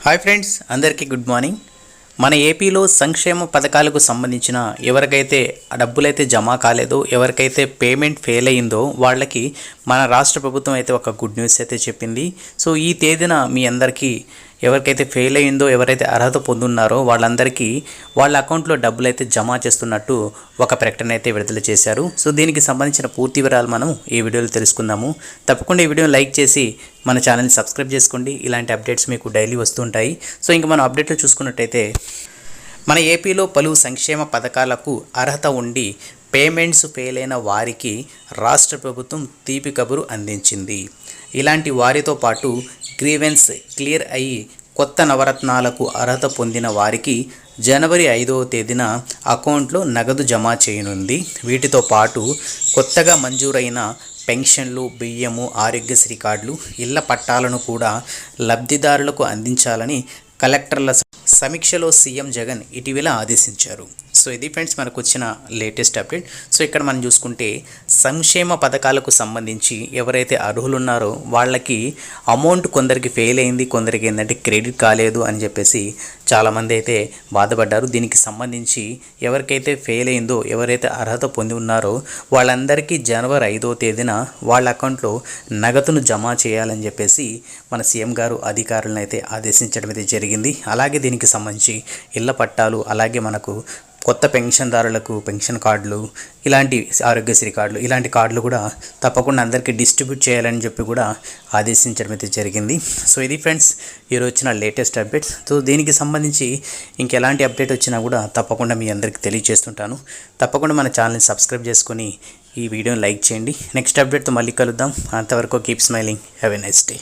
Hi friends అందరికీ good morning మన ఏపీలో సంక్షేమ పథకాలకు సంబంధించిన ఎవరికైతే డబ్బులైతే జమ కాలేదో ఎవరికైతే పేమెంట్ ఫెయిల్ అయిందో వాళ్ళకి మన రాష్ట్ర ప్రభుత్వం అయితే ఒక గుడ్ న్యూస్ అయితే చెప్పింది. సో ఈ తేదీన మీ అందరికీ ఎవరికైతే ఫెయిల్ అయిందో ఎవరైతే అర్హత పొందున్నారో వాళ్ళందరికీ వాళ్ళ అకౌంట్లో డబ్బులు అయితే జమ చేస్తున్నట్టు ఒక ప్రకటన అయితే విడుదల చేశారు. సో దీనికి సంబంధించిన పూర్తి వివరాలు మనం ఈ వీడియోలో తెలుసుకుందాము. తప్పకుండా ఈ వీడియోని లైక్ చేసి మన ఛానల్ని సబ్స్క్రైబ్ చేసుకోండి. ఇలాంటి అప్డేట్స్ మీకు డైలీ వస్తుంటాయి సో ఇంకా మనం అప్డేట్లో చూసుకున్నట్టయితే మన ఏపీలో పలు సంక్షేమ పథకాలకు అర్హత ఉండి పేమెంట్స్ ఫెయిల్ అయిన వారికి రాష్ట్ర ప్రభుత్వం తీపి కబురు అందించింది. ఇలాంటి వారితో పాటు గ్రీవెన్స్ క్లియర్ అయ్యి కొత్త నవరత్నాలకు అర్హత పొందిన వారికి జనవరి ఐదవ తేదీన అకౌంట్లో నగదు జమ చేయనుంది. వీటితో పాటు కొత్తగా మంజూరైన పెన్షన్లు బియ్యము ఆరోగ్యశ్రీ కార్డులు ఇళ్ళ పట్టాలను కూడా లబ్ధిదారులకు అందించాలని కలెక్టర్ల సమీక్షలో సీఎం జగన్ ఇటీవల ఆదేశించారు. సో ఇది ఫ్రెండ్స్ మనకు వచ్చిన లేటెస్ట్ అప్డేట్. సో ఇక్కడ మనం చూసుకుంటే సంక్షేమ పథకాలకు సంబంధించి ఎవరైతే అర్హులు ఉన్నారో వాళ్ళకి అమౌంట్ కొందరికి ఫెయిల్ అయింది కొందరికి ఏంటంటే క్రెడిట్ కాలేదు అని చెప్పేసి చాలామంది అయితే బాధపడ్డారు. దీనికి సంబంధించి ఎవరికైతే ఫెయిల్ అయిందో ఎవరైతే అర్హత పొంది ఉన్నారో వాళ్ళందరికీ జనవరి ఐదో తేదీన వాళ్ళ అకౌంట్లో నగదును జమ చేయాలని చెప్పేసి మన సీఎం గారు అధికారులను అయితే ఆదేశించడం అయితే జరిగింది. అలాగే దీనికి సంబంధించి ఇళ్ళ పట్టాలు అలాగే మనకు కొత్త పెన్షన్దారులకు పెన్షన్ కార్డులు ఇలాంటి ఆరోగ్యశ్రీ కార్డులు ఇలాంటి కార్డులు కూడా తప్పకుండా అందరికీ డిస్ట్రిబ్యూట్ చేయాలని చెప్పి కూడా ఆదేశించడం అయితే జరిగింది. సో ఇది ఫ్రెండ్స్ ఈరోజు వచ్చిన లేటెస్ట్ అప్డేట్స్. సో దీనికి సంబంధించి ఇంకెలాంటి అప్డేట్ వచ్చినా కూడా తప్పకుండా మీ అందరికీ తెలియజేస్తుంటాను. తప్పకుండా మన ఛానల్ని సబ్స్క్రైబ్ చేసుకొని ఈ వీడియోని లైక్ చేయండి. నెక్స్ట్ అప్డేట్తో మళ్ళీ కలుద్దాం. అంతవరకు keep smiling. Have a nice day.